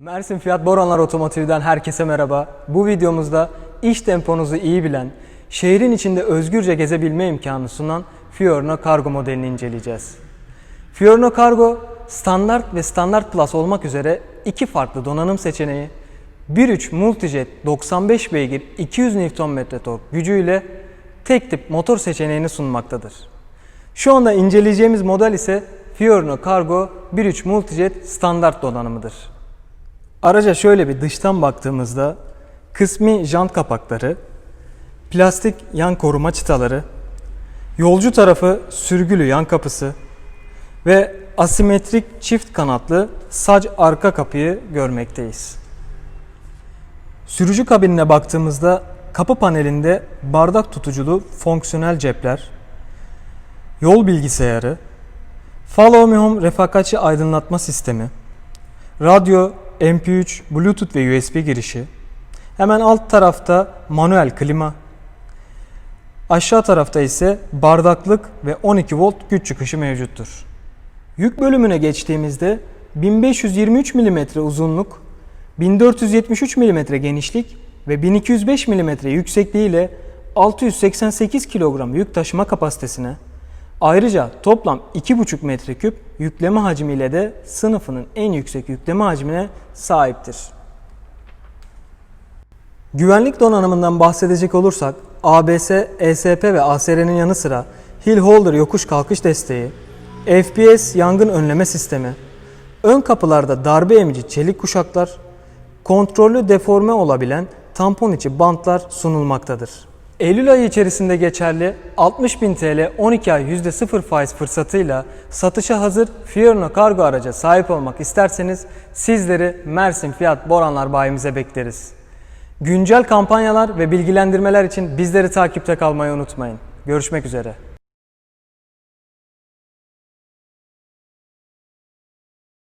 Mersin Fiyat Boranlar Otomotiv'den herkese merhaba. Bu videomuzda iş temponuzu iyi bilen, şehrin içinde özgürce gezebilme imkanı sunan Fiorino Cargo modelini inceleyeceğiz. Fiorino Cargo standart ve standart plus olmak üzere iki farklı donanım seçeneği, 1.3 Multijet 95 beygir 200 Nm tork gücüyle tek tip motor seçeneğini sunmaktadır. Şu anda inceleyeceğimiz model ise Fiorino Cargo 1.3 Multijet standart donanımıdır. Araca şöyle bir dıştan baktığımızda kısmi jant kapakları, plastik yan koruma çıtaları, yolcu tarafı sürgülü yan kapısı ve asimetrik çift kanatlı sac arka kapıyı görmekteyiz. Sürücü kabinine baktığımızda kapı panelinde bardak tutuculu fonksiyonel cepler, yol bilgisayarı, Follow Me Home refakatçi aydınlatma sistemi, radyo, MP3, Bluetooth ve USB girişi, hemen alt tarafta manuel klima, aşağı tarafta ise bardaklık ve 12 volt güç çıkışı mevcuttur. Yük bölümüne geçtiğimizde 1523 mm uzunluk, 1473 mm genişlik ve 1205 mm yüksekliği ile 688 kilogram yük taşıma kapasitesine, ayrıca toplam 2,5 metreküp yükleme hacmiyle de sınıfının en yüksek yükleme hacmine sahiptir. Güvenlik donanımından bahsedecek olursak ABS, ESP ve ASR'nin yanı sıra Hill Holder yokuş kalkış desteği, FPS yangın önleme sistemi, ön kapılarda darbe emici çelik kuşaklar, kontrollü deforme olabilen tampon içi bantlar sunulmaktadır. Eylül ayı içerisinde geçerli 60.000 TL 12 ay %0 faiz fırsatıyla satışa hazır Fiorino kargo araca sahip olmak isterseniz sizleri Mersin Fiyat Boranlar bayimize bekleriz. Güncel kampanyalar ve bilgilendirmeler için bizleri takipte kalmayı unutmayın. Görüşmek üzere.